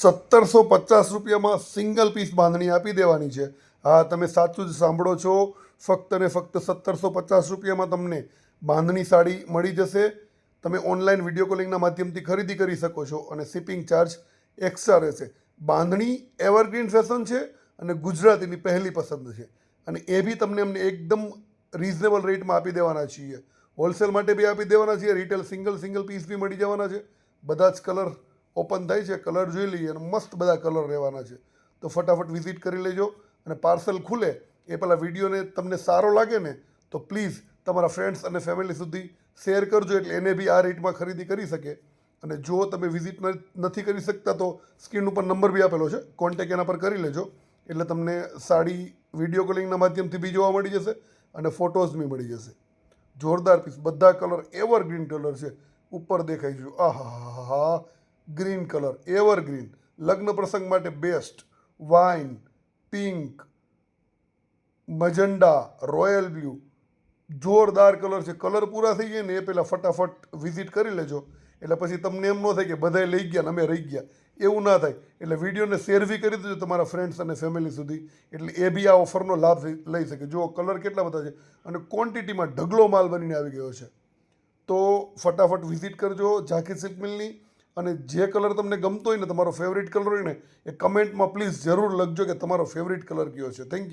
સત્તરસો પચાસ રૂપિયામાં સિંગલ પીસ બાંધણી આપી દેવાની છે. હા, તમે સાચું જ સાંભળો છો. ફક્ત ને ફક્ત સત્તરસો પચાસ રૂપિયામાં તમને બાંધણી સાડી મળી જશે. તમે ઓનલાઈન વીડિયો કોલિંગના માધ્યમથી ખરીદી કરી શકો છો અને શિપિંગ ચાર્જ એક્સ્ટ્રા રહેશે. બાંધણી એવરગ્રીન ફેશન છે અને ગુજરાતીની પહેલી પસંદ છે. અને એ બી તમને અમને એકદમ રિઝનેબલ રેટમાં આપી દેવાના છીએ. હોલસેલ માટે બી આપી દેવાના છીએ. રિટેલ સિંગલ સિંગલ પીસ બી મળી જવાના છે. બધા જ કલર ઓપન થાય છે, કલર જોઈ લઈએ અને મસ્ત બધા કલર રહેવાના છે. તો ફટાફટ વિઝિટ કરી લેજો અને પાર્સલ ખુલે, એ પહેલાં વિડીયોને તમને સારો લાગે ને, તો પ્લીઝ તમારા ફ્રેન્ડ્સ અને ફેમિલી સુધી શેર કરજો, એટલે એને બી આ રેટમાં ખરીદી કરી શકે. અને જો તમે વિઝિટ નથી કરી શકતા તો સ્ક્રીન ઉપર નંબર બી આપેલો છે કોન્ટેક એના પર કરી લેજો. એટલે તમને સાડી વીડિયો કોલિંગના માધ્યમથી બી જોવા મળી જશે અને ફોટોઝ બી મળી જશે. જોરદાર પીસ, બધા કલર એવર ગ્રીન કલર છે, ઉપર દેખાઈ જો આહા હા ગ્રીન કલર એવરગ્રીન લગ્ન પ્રસંગ માટે best wine pink magenta royal blue જોરદાર કલર છે. કલર પૂરા થઈ ગયા ને એ પહેલાં ફટાફટ વિઝિટ કરી લેજો. એટલે પછી તમને એમ ન થાય કે બધાય લઈ ગયા ને અમે રહી ગયા. એવું ના થાય. એટલે વિડીયોને શેર બી કરી દેજો તમારા ફ્રેન્ડ્સ અને ફેમિલી સુધી. એટલે એ બી આ ઓફરનો લાભ લઈ શકે. જો કલર કેટલા બધા છે. અને ક્વોન્ટિટીમાં ઢગલો માલ બનીને આવી ગયો છે. તો ફટાફટ વિઝિટ કરજો ઝાંખી સિલ્ક મિલની અને જે કલર તમને ગમતો હોય ને તમારો ફેવરિટ કલર હોય ને, એ કમેન્ટમાં પ્લીઝ જરૂર લખજો કે તમારો ફેવરિટ કલર કયો છે. Thank you